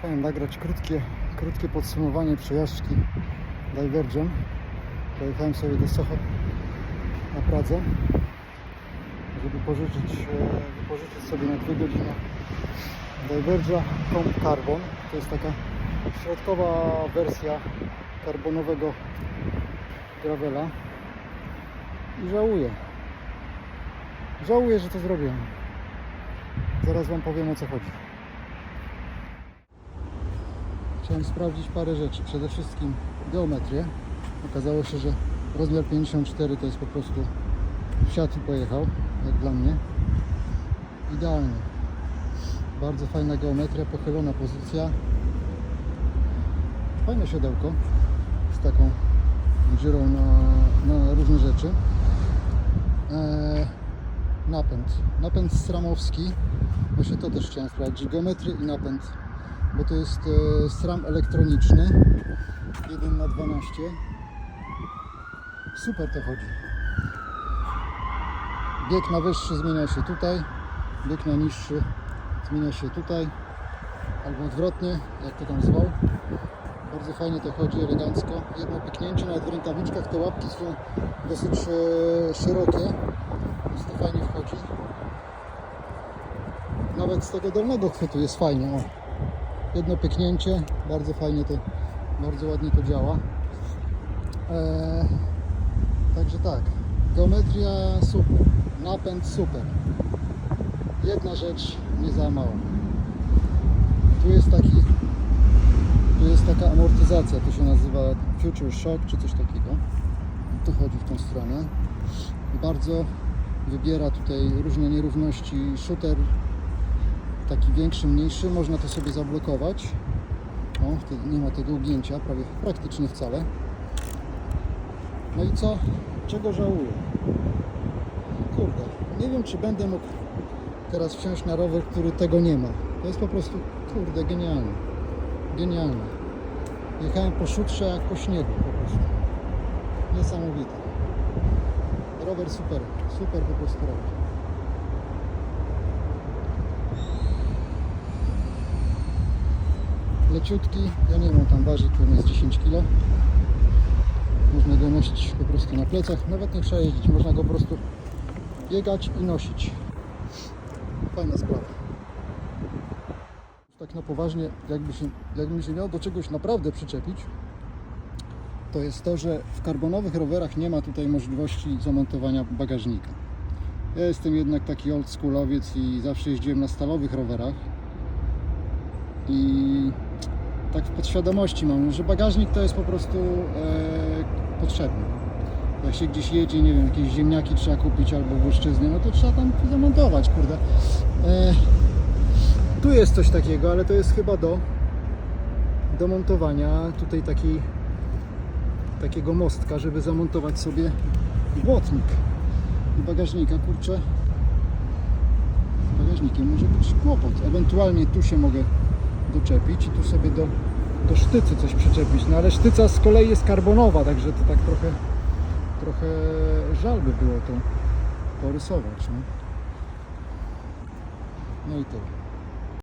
Chciałem nagrać krótkie, krótkie podsumowanie przejażdżki Divergem. Pojechałem sobie do Soho na Pradze, żeby pożyczyć, e, sobie na dwie godziny Diverge'a Comp Carbon. To jest taka środkowa wersja karbonowego gravela i żałuję. Żałuję, że to zrobiłem. Zaraz Wam powiem o co chodzi. Chciałem sprawdzić parę rzeczy. Przede wszystkim geometrię. Okazało się, że rozmiar 54 to jest po prostu wsiadł i pojechał, jak dla mnie. Idealnie. Bardzo fajna geometria, pochylona pozycja. Fajne siodełko z taką dziurą na, na różne rzeczy. Eee, napęd. Napęd stramowski. Właśnie to też chciałem sprawdzić. Geometrię i napęd. Bo to jest e, SRAM elektroniczny. 1 na 12 Super to chodzi. Bieg na wyższy zmienia się tutaj. Bieg na niższy zmienia się tutaj. Albo odwrotnie, jak to tam zwał. Bardzo fajnie to chodzi, elegancko. Jedno pyknięcie, nawet w rękawiczkach te łapki są dosyć e, szerokie, więc to fajnie wchodzi. Nawet z tego dolnego chwytu jest fajnie. O. Jedno pyknięcie, bardzo fajnie to, bardzo ładnie to działa. Eee, także tak, geometria super, napęd super. Jedna rzecz nie za mało. Tu jest taki tu jest taka amortyzacja, to się nazywa Future Shock czy coś takiego. To chodzi w tą stronę. Bardzo wybiera tutaj różne nierówności. Shooter taki większy, mniejszy, można to sobie zablokować. O, wtedy nie ma tego ugięcia, prawie praktycznie wcale. No i co? Czego żałuję? Kurde, nie wiem czy będę mógł teraz wsiąść na rower, który tego nie ma. To jest po prostu, kurde, genialne. Genialne. Jechałem po szutrze jak po śniegu po prostu. Niesamowite. Rower super, super po prostu rower. Leciutki, ja nie wiem, tam waży, to jest 10 kg. Można go nosić po prostu na plecach, nawet nie trzeba jeździć, można go po prostu biegać i nosić. Fajna sprawa tak na poważnie, jakby się, jakbym się miał do czegoś naprawdę przyczepić, to jest to, że w karbonowych rowerach nie ma tutaj możliwości zamontowania bagażnika. Ja jestem jednak taki oldschoolowiec i zawsze jeździłem na stalowych rowerach i tak w podświadomości mam, że bagażnik to jest po prostu e, potrzebny. Jak się gdzieś jedzie, nie wiem, jakieś ziemniaki trzeba kupić albo włoszczyzny, no to trzeba tam zamontować, kurde. E, tu jest coś takiego, ale to jest chyba do, do montowania tutaj takiej, takiego mostka, żeby zamontować sobie błotnik bagażnika, kurczę. Z bagażnikiem może być kłopot. Ewentualnie tu się mogę doczepić i tu sobie do, do sztycy coś przyczepić. No ale sztyca z kolei jest karbonowa, także to tak trochę, trochę żal by było to porysować. No, no i tyle.